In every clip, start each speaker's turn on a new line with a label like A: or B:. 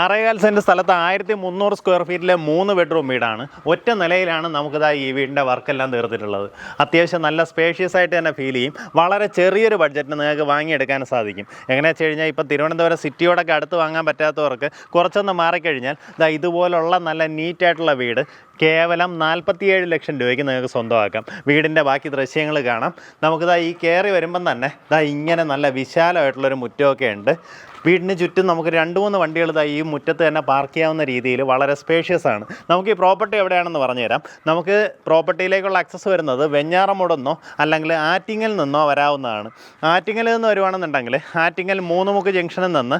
A: ആറേകാൽ saint സ്ഥലത്ത് ആയിരത്തി മുന്നൂറ് സ്ക്വയർ ഫീറ്റിലെ മൂന്ന് ബെഡ്റൂം വീടാണ്. ഒറ്റ നിലയിലാണ് നമുക്കിതാ ഈ വീടിന്റെ വർക്കെല്ലാം തീർത്തിട്ടുള്ളത്. അത്യാവശ്യം നല്ല സ്പേഷ്യസ് ആയിട്ട് തന്നെ ഫീൽ ചെയ്യും. വളരെ ചെറിയൊരു ബഡ്ജറ്റിന് നിങ്ങൾക്ക് വാങ്ങിയെടുക്കാൻ സാധിക്കും. എങ്ങനെയാണെന്ന് വെച്ച് കഴിഞ്ഞാൽ ഇപ്പം തിരുവനന്തപുരം സിറ്റിയോടൊക്കെ അടുത്ത് വാങ്ങാൻ പറ്റാത്തവർക്ക് കുറച്ചൊന്ന് മാറിക്കഴിഞ്ഞാൽ ഇതാ ഇതുപോലുള്ള നല്ല നീറ്റായിട്ടുള്ള വീട് കേവലം നാൽപ്പത്തിയേഴ് ലക്ഷം രൂപയ്ക്ക് നിങ്ങൾക്ക് സ്വന്തമാക്കാം. വീടിന്റെ ബാക്കി ദൃശ്യങ്ങൾ കാണാം. നമുക്കിതാ ഈ കയറി വരുമ്പം തന്നെ ഇതാ ഇങ്ങനെ നല്ല വിശാലമായിട്ടുള്ളൊരു മുറ്റമൊക്കെ ഉണ്ട്. വീടിന് ചുറ്റും നമുക്ക് രണ്ട് മൂന്ന് വണ്ടികൾ ഈ മുറ്റത്ത് തന്നെ പാർക്ക് ചെയ്യാവുന്ന രീതിയിൽ വളരെ സ്പേഷ്യസ് ആണ്. നമുക്ക് ഈ പ്രോപ്പർട്ടി എവിടെയാണെന്ന് പറഞ്ഞുതരാം. നമുക്ക് പ്രോപ്പർട്ടിയിലേക്കുള്ള ആക്സസ് വരുന്നത് വെഞ്ഞാറമൂട് അല്ലെങ്കിൽ ആറ്റിങ്ങൽ നിന്നോ വരാവുന്നതാണ്. ആറ്റിങ്ങൽ നിന്ന് വരുവാണെന്നുണ്ടെങ്കിൽ ആറ്റിങ്ങൽ മൂന്നുമുക്ക് ജംഗ്ഷനിൽ നിന്ന്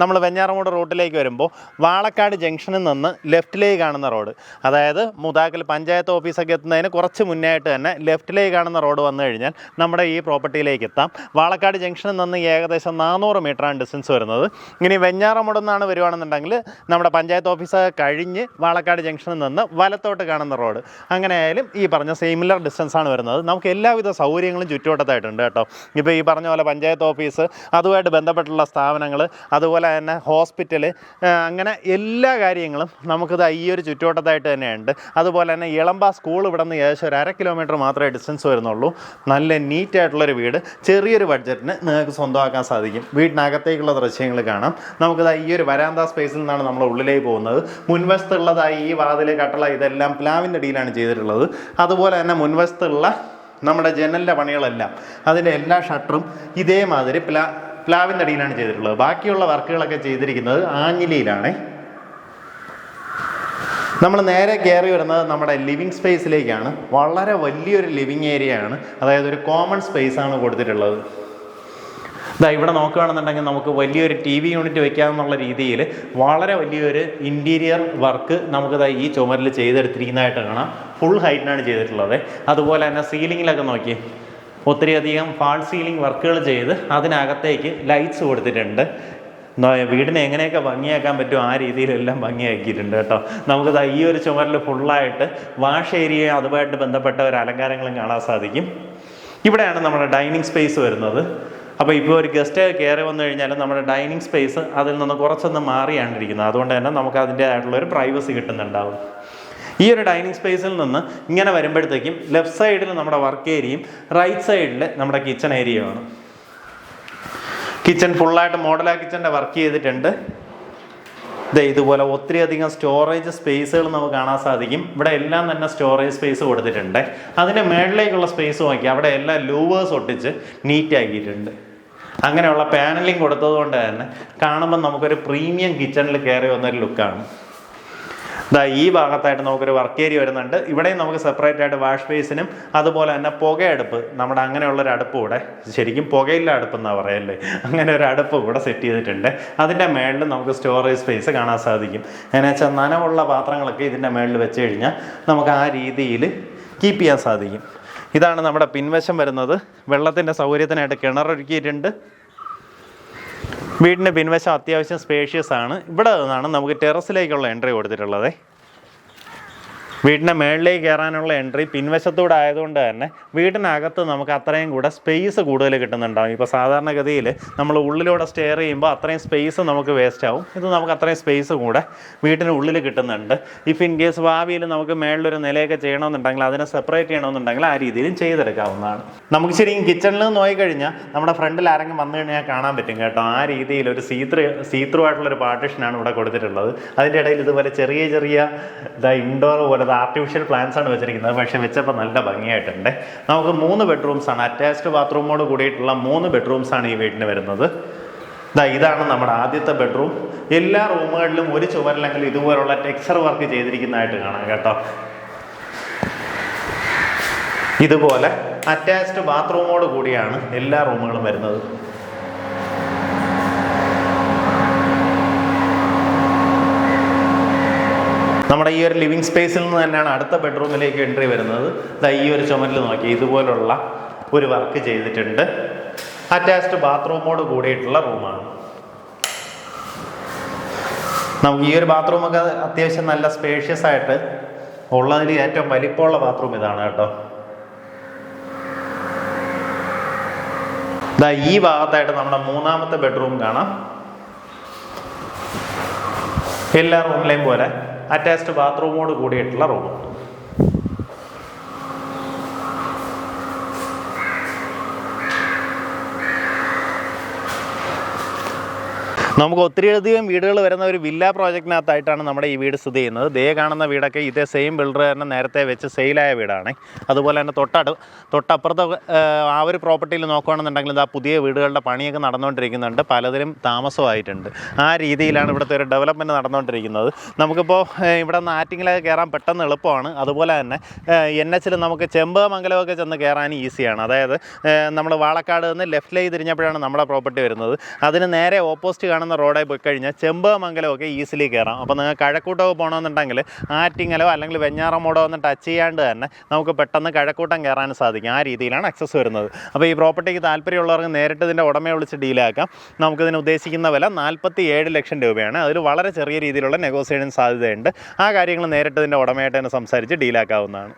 A: നമ്മൾ വെഞ്ഞാറമൂട് റൂട്ടിലേക്ക് വരുമ്പോൾ വാളക്കാട് ജംഗ്ഷനിൽ നിന്ന് ലെഫ്റ്റിലേക്ക് കാണുന്ന റോഡ് അതായത് മുതാക്കൽ പഞ്ചായത്ത് ഓഫീസൊക്കെ എത്തുന്നതിന് കുറച്ച് മുന്നായിട്ട് തന്നെ ലെഫ്റ്റിലേക്ക് കാണുന്ന റോഡ് വന്നു കഴിഞ്ഞാൽ നമ്മുടെ ഈ പ്രോപ്പർട്ടിയിലേക്ക് എത്താം. വാളക്കാട് ജംഗ്ഷനിൽ നിന്ന് ഏകദേശം നാനൂറ് മീറ്ററാണ് ഡിസ്റ്റൻസ് വരുന്നത്. ഇനി വെഞ്ഞാറമുട നിന്നാണ് വരുവാണെന്നുണ്ടെങ്കിൽ നമ്മുടെ പഞ്ചായത്ത് ഓഫീസ് കഴിഞ്ഞ് വാളക്കാട് ജംഗ്ഷനിൽ നിന്ന് വലത്തോട്ട് കാണുന്ന റോഡ്. അങ്ങനെ ആയാലും ഈ പറഞ്ഞ സിമിലർ ഡിസ്റ്റൻസ് ആണ് വരുന്നത്. നമുക്ക് എല്ലാവിധ സൗകര്യങ്ങളും ചുറ്റുവട്ടത്തായിട്ടുണ്ട് കേട്ടോ. ഇപ്പോൾ ഈ പറഞ്ഞ പോലെ പഞ്ചായത്ത് ഓഫീസ് അതുമായിട്ട് ബന്ധപ്പെട്ടുള്ള സ്ഥാപനങ്ങൾ അതുപോലെ തന്നെ ഹോസ്പിറ്റൽ അങ്ങനെ എല്ലാ കാര്യങ്ങളും നമുക്കിത് ഈ ഒരു ചുറ്റുവട്ടത്തായിട്ട് തന്നെയുണ്ട്. അതുപോലെ തന്നെ ഇളമ്പ സ്കൂൾ ഇവിടെ നിന്ന് ഏകദേശം ഒരു അര കിലോമീറ്റർ മാത്രമേ ഡിസ്റ്റൻസ് വരുന്നുള്ളൂ. നല്ല നീറ്റായിട്ടുള്ളൊരു വീട്. ചെറിയൊരു ബഡ്ജറ്റിന് നിങ്ങൾക്ക് സ്വന്തമാക്കാൻ സാധിക്കും. വീടിനകത്തേക്കുള്ള ദൃശ്യങ്ങൾ കാണാം. നമുക്കിത് ഈ ഒരു വരാന്ത സ്പേസിൽ നിന്നാണ് നമ്മൾ ഉള്ളിലേക്ക് പോകുന്നത്. മുൻവശത്തുള്ളതായി ഈ വാതിൽ കട്ടള ഇതെല്ലാം പ്ലാവിന്റെ അടിയിലാണ് ചെയ്തിട്ടുള്ളത്. അതുപോലെ തന്നെ മുൻവശത്തുള്ള നമ്മുടെ ജനലിന്റെ പണികളെല്ലാം അതിന്റെ എല്ലാ ഷട്ടറും ഇതേമാതിരി പ്ലാ പ്ലാവിന്റെ അടിയിലാണ് ചെയ്തിട്ടുള്ളത്. ബാക്കിയുള്ള വർക്കുകളൊക്കെ ചെയ്തിരിക്കുന്നത് ആഞ്ഞിലിയിലാണ്. നമ്മൾ നേരെ കയറി വരുന്നത് നമ്മുടെ ലിവിങ് സ്പേസിലേക്കാണ് വളരെ വലിയൊരു ലിവിങ് ഏരിയ ആണ്. അതായത് ഒരു കോമൺ സ്പേസ് ആണ് കൊടുത്തിട്ടുള്ളത്. ഇതാ ഇവിടെ നോക്കുകയാണെന്നുണ്ടെങ്കിൽ നമുക്ക് വലിയൊരു ടി വി യൂണിറ്റ് വെക്കാമെന്നുള്ള രീതിയിൽ വളരെ വലിയൊരു ഇന്റീരിയർ വർക്ക് നമുക്കിതാ ഈ ചുമരിൽ ചെയ്തെടുത്തിരിക്കുന്നതായിട്ട് കാണാം. ഫുൾ ഹൈറ്റിനാണ് ചെയ്തിട്ടുള്ളത്. അതുപോലെ തന്നെ സീലിങ്ങിലൊക്കെ നോക്കി. ഒത്തിരിയധികം ഫാൾ സീലിംഗ് വർക്കുകൾ ചെയ്ത് അതിനകത്തേക്ക് ലൈറ്റ്സ് കൊടുത്തിട്ടുണ്ട്. വീടിനെ എങ്ങനെയൊക്കെ ഭംഗിയാക്കാൻ പറ്റും ആ രീതിയിലെല്ലാം ഭംഗിയാക്കിയിട്ടുണ്ട് കേട്ടോ. നമുക്ക് ഈ ഒരു ചുമരിൽ ഫുള്ളായിട്ട് വാഷ് ഏരിയ അതുമായിട്ട് ബന്ധപ്പെട്ട ഒരു അലങ്കാരങ്ങളും കാണാൻ സാധിക്കും. ഇവിടെയാണ് നമ്മുടെ ഡൈനിങ് സ്പേസ് വരുന്നത്. അപ്പോൾ ഇപ്പോൾ ഒരു ഗസ്റ്റ് കയറി വന്നു കഴിഞ്ഞാൽ നമ്മുടെ ഡൈനിങ് സ്പേസ് അതിൽ നിന്ന് കുറച്ചൊന്ന് മാറിയാണ് ഇരിക്കുന്നത് അതുകൊണ്ട് തന്നെ നമുക്ക് അതിന്റേതായിട്ടുള്ള ഒരു പ്രൈവസി കിട്ടുന്നുണ്ടാവും. ഈ ഒരു ഡൈനിങ് സ്പേസിൽ നിന്ന് ഇങ്ങനെ വരുമ്പോഴത്തേക്കും ലെഫ്റ്റ് സൈഡിൽ നമ്മുടെ വർക്ക് ഏരിയയും റൈറ്റ് സൈഡിൽ നമ്മുടെ കിച്ചൺ ഏരിയയുമാണ് കിച്ചൺ ഫുള്ളായിട്ട് മോഡലാ കിച്ചന്റെ വർക്ക് ചെയ്തിട്ടുണ്ട്. ദേ ഇതുപോലെ ഒത്തിരി അധികം സ്റ്റോറേജ് സ്പേസുകൾ നമുക്ക് കാണാൻ സാധിക്കും. ഇവിടെ എല്ലാം തന്നെ സ്റ്റോറേജ് സ്പേസ് കൊടുത്തിട്ടുണ്ട്. അതിന്റെ മേളിലേക്കുള്ള സ്പേസ് നോക്കി. അവിടെ എല്ലാം ലൂവേഴ്സ് ഒട്ടിച്ച് നീറ്റ് ആക്കിയിട്ടുണ്ട്. അങ്ങനെയുള്ള പാനലിങ് കൊടുത്തത് കൊണ്ട് തന്നെ കാണുമ്പോൾ നമുക്കൊരു പ്രീമിയം കിച്ചണിൽ കയറി വന്നൊരു ലുക്കാണ് ദാ ഈ ഭാഗത്തായിട്ട് നമുക്കൊരു വർക്ക് ഏരിയ വരുന്നുണ്ട്. ഇവിടെയും നമുക്ക് സെപ്പറേറ്റ് ആയിട്ട് വാഷ് ബേസിനും അതുപോലെ തന്നെ പുകയടുപ്പ്. നമ്മുടെ അങ്ങനെയുള്ളൊരു അടുപ്പ് കൂടെ ശരിക്കും പുകയില്ല അടുപ്പ് എന്നാണ് പറയല്ലേ? അങ്ങനെ ഒരു അടുപ്പ് കൂടെ സെറ്റ് ചെയ്തിട്ടുണ്ട്. അതിന്റെ മേളിൽ നമുക്ക് സ്റ്റോറേജ് സ്പേസ് കാണാൻ സാധിക്കും. എന്നു വെച്ചാൽ നനവുള്ള പാത്രങ്ങളൊക്കെ ഇതിന്റെ മേളിൽ വെച്ച് കഴിഞ്ഞാൽ നമുക്ക് ആ രീതിയിൽ കീപ്പ് ചെയ്യാൻ സാധിക്കും. ഇതാണ് നമ്മുടെ പിൻവശം വരുന്നത്. വെള്ളത്തിന്റെ സൗകര്യത്തിനായിട്ട് കിണറൊരുക്കിയിട്ടുണ്ട്. വീടിന്റെ പിൻവശം അത്യാവശ്യം സ്പേഷ്യസ് ആണ്. ഇവിടെ നിന്നാണ് നമുക്ക് ടെറസിലേക്കുള്ള എൻട്രി കൊടുത്തിട്ടുള്ളത്. വീടിന്റെ മേളിലേക്ക് കയറാനുള്ള എൻട്രി പിൻവശത്തൂടെ ആയതുകൊണ്ട് തന്നെ വീടിനകത്ത് നമുക്ക് അത്രയും കൂടെ സ്പേസ് കൂടുതൽ കിട്ടുന്നുണ്ടാവും. ഇപ്പോൾ സാധാരണഗതിയിൽ നമ്മൾ ഉള്ളിലൂടെ സ്റ്റെയർ ചെയ്യുമ്പോൾ അത്രയും സ്പേസ് നമുക്ക് വേസ്റ്റ് ആവും. ഇത് നമുക്ക് അത്രയും സ്പേസ് കൂടെ വീട്ടിന് ഉള്ളിൽ കിട്ടുന്നുണ്ട്. ഇഫ് ഇൻ കേസ് ഭാവിയിൽ നമുക്ക് മേളിലൊരു നിലയൊക്കെ ചെയ്യണമെന്നുണ്ടെങ്കിൽ അതിനെ സെപ്പറേറ്റ് ചെയ്യണമെന്നുണ്ടെങ്കിൽ ആ രീതിയിലും ചെയ്തെടുക്കാവുന്നതാണ്. നമുക്ക് ശരിക്കും കിച്ചണിൽ നോക്കിക്കഴിഞ്ഞാൽ നമ്മുടെ ഫ്രണ്ടിൽ ആരെങ്കിലും വന്നു കഴിഞ്ഞാൽ കാണാൻ പറ്റും കേട്ടോ. ആ രീതിയിൽ ഒരു സീത്ര സീത്രൂ ആയിട്ടുള്ളൊരു പാർട്ടീഷനാണ് ഇവിടെ കൊടുത്തിട്ടുള്ളത്. അതിന്റെ ഇടയിൽ ഇതുപോലെ ചെറിയ ചെറിയ ഇതാ ഇൻഡോർ പോലത്തെ ആർട്ടിഫിഷ്യൽ പ്ലാന്റ്സ് ആണ് വെച്ചിരിക്കുന്നത്. പക്ഷെ വെച്ചപ്പോൾ നല്ല ഭംഗിയായിട്ടുണ്ട്. നമുക്ക് മൂന്ന് ബെഡ്റൂംസ് ആണ്. അറ്റാച്ച്ഡ് ബാത്റൂമോട് കൂടിയിട്ടുള്ള മൂന്ന് ബെഡ്റൂംസ് ആണ് ഈ വീടിന് വരുന്നത്. ഇതാ ഇതാണ് നമ്മുടെ ആദ്യത്തെ ബെഡ്റൂം എല്ലാ റൂമുകളിലും ഒരു ചുവരല്ലെങ്കിൽ ഇതുപോലുള്ള ടെക്സ്ചർ വർക്ക് ചെയ്തിരിക്കുന്നതായിട്ട് കാണാം കേട്ടോ. ഇതുപോലെ അറ്റാച്ച്ഡ് ബാത്റൂമോട് കൂടിയാണ് എല്ലാ റൂമുകളും വരുന്നത്. നമ്മുടെ ഈ ഒരു ലിവിങ് സ്പേസിൽ നിന്ന് തന്നെയാണ് അടുത്ത ബെഡ്റൂമിലേക്ക് എൻട്രി വരുന്നത്. ദാ ഈ ഒരു ചുമരിൽ നോക്കി ഇതുപോലുള്ള ഒരു വർക്ക് ചെയ്തിട്ടുണ്ട്. അറ്റാച്ച്ഡ് ബാത്റൂമോട് കൂടിയിട്ടുള്ള റൂമാണ് നമുക്ക് ഈ ഒരു ബാത്റൂമൊക്കെ അത്യാവശ്യം നല്ല സ്പേഷ്യസ് ആയിട്ട് ഉള്ളതിൽ ഏറ്റവും വലിപ്പമുള്ള ബാത്റൂം ഇതാണ് കേട്ടോ. ദാ ഈ ഭാഗത്തായിട്ട് നമ്മുടെ മൂന്നാമത്തെ ബെഡ്റൂം കാണാം. എല്ലാ റൂമിലെയും പോലെ അറ്റാച്ച്ഡ് ബാത്റൂമോട് കൂടിയിട്ടുള്ള റൂം നമുക്ക് ഒത്തിരിയധികം വീടുകൾ വരുന്ന ഒരു വില്ല പ്രോജക്റ്റിനകത്തായിട്ടാണ് നമ്മുടെ ഈ വീട് സ്ഥിതി ചെയ്യുന്നത്. ദേ കാണുന്ന വീടൊക്കെ ഇതേ സെയിം ബിൽഡർ തന്നെ നേരത്തെ വെച്ച് സെയിലായ വീടാണ്. അതുപോലെ തന്നെ തൊട്ടടു തൊട്ടപ്പുറത്ത് ആ, ഒരു പ്രോപ്പർട്ടിയിൽ നോക്കുകയാണെന്നുണ്ടെങ്കിൽ ഇതാ പുതിയ വീടുകളുടെ പണിയൊക്കെ നടന്നുകൊണ്ടിരിക്കുന്നുണ്ട്. പലതിലും താമസമായിട്ടുണ്ട്. ആ രീതിയിലാണ് ഇവിടുത്തെ ഒരു ഡെവലപ്മെന്റ് നടന്നുകൊണ്ടിരിക്കുന്നത്. നമുക്കിപ്പോൾ ഇവിടെ നിന്ന് ആറ്റിങ്ങിലൊക്കെ കയറാൻ പെട്ടെന്ന് എളുപ്പമാണ്. അതുപോലെ തന്നെ എൻ എച്ചിൽ നമുക്ക് ചെമ്പമംഗലമൊക്കെ ചെന്ന് കയറാൻ ഈസിയാണ്. അതായത് നമ്മൾ വാളക്കാട് നിന്ന് ലെഫ്റ്റിലേക്ക് തിരിഞ്ഞപ്പോഴാണ് നമ്മുടെ പ്രോപ്പർട്ടി വരുന്നത്. അതിന് നേരെ ഓപ്പോസിറ്റ് കാണുന്ന റോഡിൽ പോയി കഴിഞ്ഞാൽ ചെമ്പമംഗലമൊക്കെ ഈസിലി കയറാം അപ്പോൾ നിങ്ങൾ കഴക്കൂട്ടമൊക്കെ പോകണമെന്നുണ്ടെങ്കിൽ ആറ്റിങ്ങലോ അല്ലെങ്കിൽ വെഞ്ഞാറമോടോ ഒന്ന് ടച്ച് ചെയ്യാണ്ട് തന്നെ നമുക്ക് പെട്ടെന്ന് കഴക്കൂട്ടം കയറാൻ സാധിക്കും. ആ രീതിയിലാണ് അക്സസ് വരുന്നത്. അപ്പോൾ ഈ പ്രോപ്പർട്ടിക്ക് താല്പര്യമുള്ളവർക്ക് നേരിട്ട് ഇതിന്റെ ഉടമയെ വിളിച്ച് ഡീലാക്കാം നമുക്കിതിന് ഉദ്ദേശിക്കുന്ന വില നാൽപ്പത്തി ഏഴ് ലക്ഷം രൂപയാണ്. അതിൽ വളരെ ചെറിയ രീതിയിലുള്ള നെഗോസിയേഷൻ സാധ്യതയുണ്ട്. ആ കാര്യങ്ങൾ നേരിട്ട് ഇതിന്റെ ഉടമയായിട്ട് തന്നെ സംസാരിച്ച് ഡീലാക്കാവുന്നതാണ്